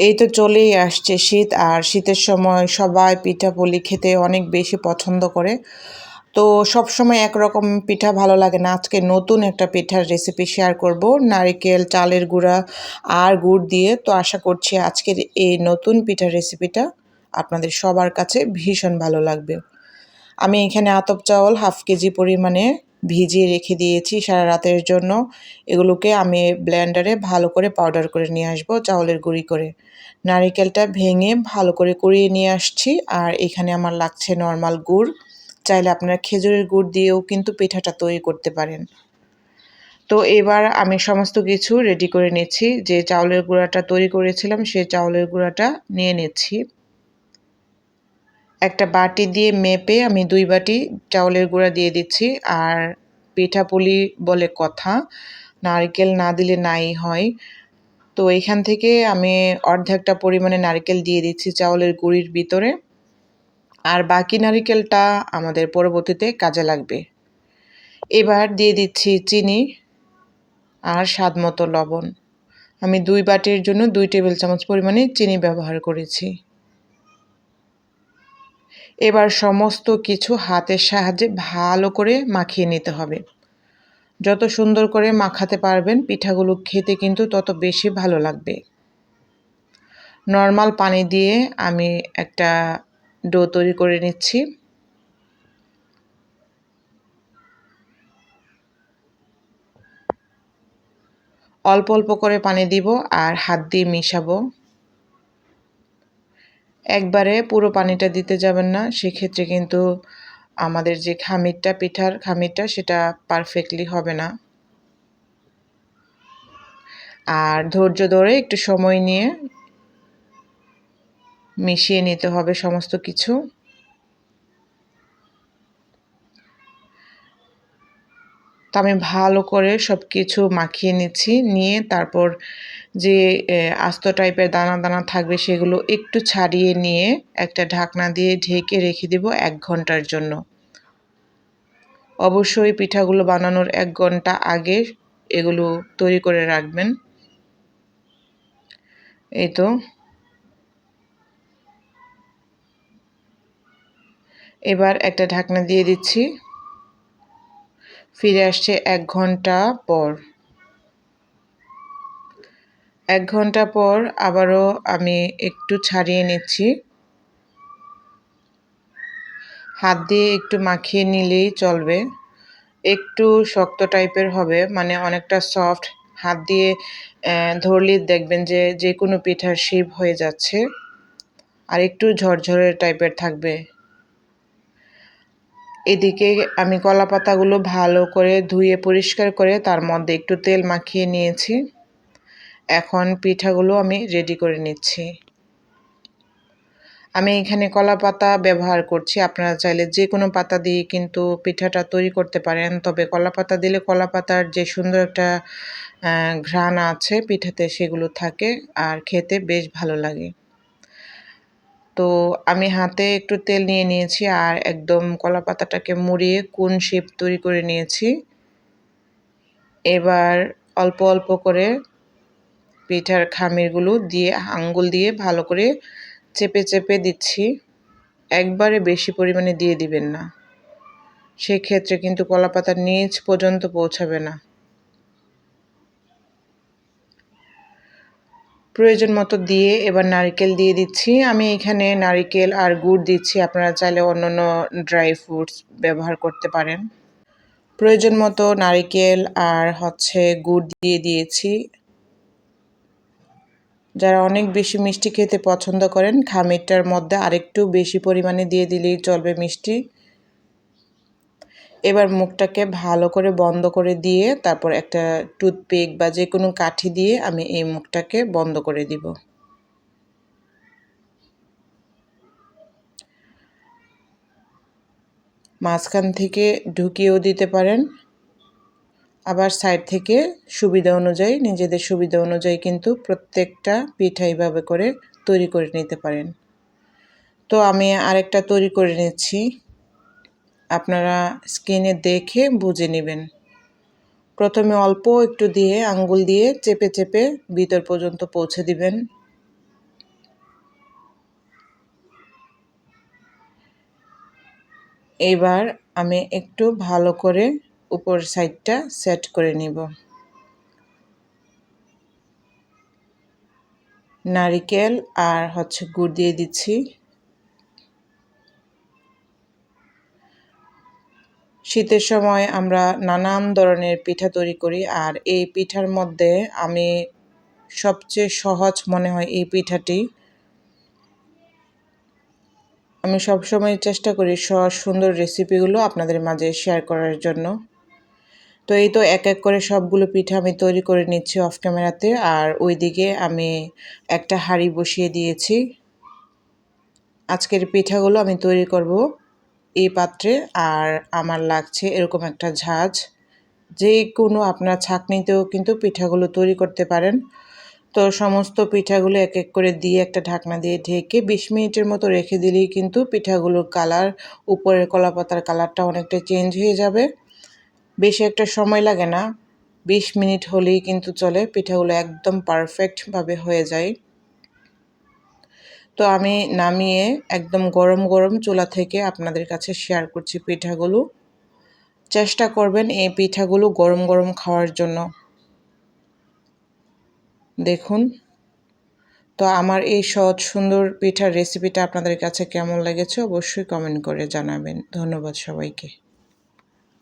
এই তো চলেই আসছে শীত, আর শীতের সময় সবাই পিঠা পুলি খেতে অনেক বেশি পছন্দ করে। তো সব সময় একরকম পিঠা ভালো লাগে না। আজকে নতুন একটা পিঠার রেসিপি শেয়ার করব, নারিকেল, চালের গুঁড়া আর গুড় দিয়ে। তো আশা করছি আজকের এই নতুন পিঠার রেসিপিটা আপনাদের সবার কাছে ভীষণ ভালো লাগবে। আমি এখানে আতপ চাউল হাফ কেজি পরিমাণে ভিজিয়ে রেখে দিয়েছি সারা রাতের জন্য। এগুলোকে আমি ব্লেন্ডারে ভালো করে পাউডার করে নিয়ে আসব, চাউলের গুঁড়ি করে। নারিকেলটা ভেঙে ভালো করে কুড়িয়ে নিয়ে আসছি। আর এখানে আমার লাগছে নর্মাল গুড়। চাইলে আপনারা খেজুরের গুড় দিয়েও কিন্তু পিঠাটা তৈরি করতে পারেন। তো এবার আমি সমস্ত কিছু রেডি করে নিচ্ছি। যে চাউলের গুঁড়াটা তৈরি করেছিলাম সেই চাউলের গুঁড়াটা নিয়ে নিচ্ছি। একটা বাটি দিয়ে মেপে আমি দুই বাটি চাউলের গুঁড়া দিয়ে দিচ্ছি। আর পিঠাপুলি বলে কথা, নারকেল না দিলে নাই হয়। তো এখান থেকে আমি অর্ধেকটা পরিমাণে নারকেল দিয়ে দিচ্ছি চাউলের গুঁড়ির ভিতরে। আর বাকি নারিকেলটা আমাদের পরবর্তীতে কাজে লাগবে। এবার দিয়ে দিচ্ছি চিনি আর স্বাদ মতো লবণ। আমি দুই বাটির জন্য দুই টেবিল চামচ পরিমাণে চিনি ব্যবহার করেছি। এবার সমস্ত কিছু হাতের সাহায্যে ভালো করে মাখিয়ে নিতে হবে। যত সুন্দর করে মাখাতে পারবেন, পিঠাগুলো খেতে কিন্তু তত বেশি ভালো লাগবে। নর্মাল পানি দিয়ে আমি একটা ডো তৈরি করে নিচ্ছি। অল্প অল্প করে পানি দিব আর হাত দিয়ে মিশাবো। একবারে পুরো পানিটা দিতে যাবেন না। সেক্ষেত্রে কিন্তু আমাদের যে খামিরটা, পিঠার খামিরটা, সেটা পারফেক্টলি হবে না। আর ধৈর্য ধরে একটু সময় নিয়ে মিশিয়ে নিতে হবে সমস্ত কিছু। তো আমি ভালো করে সব কিছু মাখিয়ে নিচ্ছি। নিয়ে তারপর যে আস্ত টাইপের দানা দানা থাকবে সেগুলো একটু ছাড়িয়ে নিয়ে একটা ঢাকনা দিয়ে ঢেকে রেখে দেব এক ঘণ্টার জন্য। অবশ্যই পিঠাগুলো বানানোর এক ঘণ্টা আগে এগুলো তৈরি করে রাখবেন। এই তো। এবার একটা ঢাকনা দিয়ে দিচ্ছি। ফিরে আসছে এক ঘণ্টা পর। এক ঘণ্টা পর আবারও আমি একটু ছাড়িয়ে নিচ্ছি। হাত দিয়ে একটু মাখিয়ে নিলেই চলবে। একটু শক্ত টাইপের হবে মানে অনেকটা সফট। হাত দিয়ে ধরলে দেখবেন যে যে কোনো পিঠার শেপ হয়ে যাচ্ছে। আর একটু ঝরঝরে টাইপের থাকবে। এদিকে আমি কলা পাতাগুলো ভালো করে ধুয়ে পরিষ্কার করে তার মধ্যে একটু তেল মাখিয়ে নিয়েছি। এখন পিঠাগুলো আমি রেডি করে নিচ্ছি। আমি এখানে কলা পাতা ব্যবহার করছি। আপনারা চাইলে যে কোনো পাতা দিয়ে কিন্তু পিঠাটা তৈরি করতে পারেন। তবে কলা পাতা দিলে কলা পাতার যে সুন্দর একটা ঘ্রাণ আছে পিঠাতে সেগুলো থাকে। আর খেতে বেশ ভালো লাগে। তো আমি হাতে একটু তেল নিয়ে নিয়েছি আর একদম কলা পাতাটাকে মুড়িয়ে কোন শেপ তৈরি করে নিয়েছি। এবার অল্প অল্প করে পিঠার খামিরগুলো দিয়ে আঙ্গুল দিয়ে ভালো করে চেপে চেপে দিচ্ছি। একবারে বেশি পরিমাণে দিয়ে দিবেন না। সেক্ষেত্রে কিন্তু কলা পাতার নিচ পর্যন্ত পৌঁছাবে না। প্রয়োজন মতো দিয়ে এবার নারকেল দিয়ে দিচ্ছি। আমি এখানে নারিকেল আর গুড় দিচ্ছি। আপনারা চাইলে অন্য অন্য ড্রাই ফ্রুটস ব্যবহার করতে পারেন। প্রয়োজন মতো নারিকেল আর হচ্ছে গুড় দিয়ে দিয়েছি। যারা অনেক বেশি মিষ্টি খেতে পছন্দ করেন, খামিরটার মধ্যে আরেকটু বেশি পরিমাণে দিয়ে দিলেই চলবে মিষ্টি। এবার মুখটাকে ভালো করে বন্ধ করে দিয়ে তারপর একটা টুথপিক বা যে কোনো কাঠি দিয়ে আমি এই মুখটাকে বন্ধ করে দিব। মাঝখান থেকে ঢুকিয়েও দিতে পারেন। আবার সাইড থেকে সুবিধা অনুযায়ী, নিজেদের সুবিধা অনুযায়ী কিন্তু প্রত্যেকটা পিঠা এইভাবে করে তৈরি করে নিতে পারেন। তো আমি আরেকটা তৈরি করে নিচ্ছি। আপনারা স্ক্রিনে দেখে বুঝে নেবেন। প্রথমে অল্প একটু দিয়ে আঙ্গুল দিয়ে চেপে চেপে ভিতর পর্যন্ত পৌঁছে দিবেন। এবার আমি একটু ভালো করে উপর সাইডটা সেট করে নিব। নারিকেল আর হচ্ছে গুড় দিয়ে দিচ্ছি। শীতের সময় আমরা নানান ধরনের পিঠা তৈরি করি, আর এই পিঠার মধ্যে আমি সবচেয়ে সহজ মনে হয় এই পিঠাটি। আমি সবসময় চেষ্টা করি সহজ সুন্দর রেসিপিগুলো আপনাদের মাঝে শেয়ার করার জন্য। তো এই তো এক এক করে সবগুলো পিঠা আমি তৈরি করে নিচ্ছি অফ ক্যামেরাতে, আর ওইদিকে আমি একটা হাঁড়ি বসিয়ে দিয়েছি। আজকের পিঠাগুলো আমি তৈরি করব। এই পাত্রে আর আমার লাগছে এরকম একটা ঝাঁজ। যে কোনো আপনার ছাঁকনিতেও কিন্তু পিঠাগুলো তৈরি করতে পারেন। তো সমস্ত পিঠাগুলো এক এক করে দিয়ে একটা ঢাকনা দিয়ে ঢেকে বিশ মিনিটের মতো রেখে দিলেই কিন্তু পিঠাগুলোর কালার, উপরের কলাপাতার কালারটা অনেকটা চেঞ্জ হয়ে যাবে। বেশি একটা সময় লাগে না। বিশ মিনিট হলেই কিন্তু চলে, পিঠাগুলো একদম পারফেক্টভাবে হয়ে যায়। তো আমি নামিয়ে একদম গরম গরম চুলা থেকে আপনাদের কাছে শেয়ার করছি পিঠাগুলো। চেষ্টা করবেন এই পিঠাগুলো গরম গরম খাওয়ার জন্য। দেখুন। তো আমার এই সহজ সুন্দর পিঠার রেসিপিটা আপনাদের কাছে কেমন লেগেছে অবশ্যই কমেন্ট করে জানাবেন। ধন্যবাদ সবাইকে।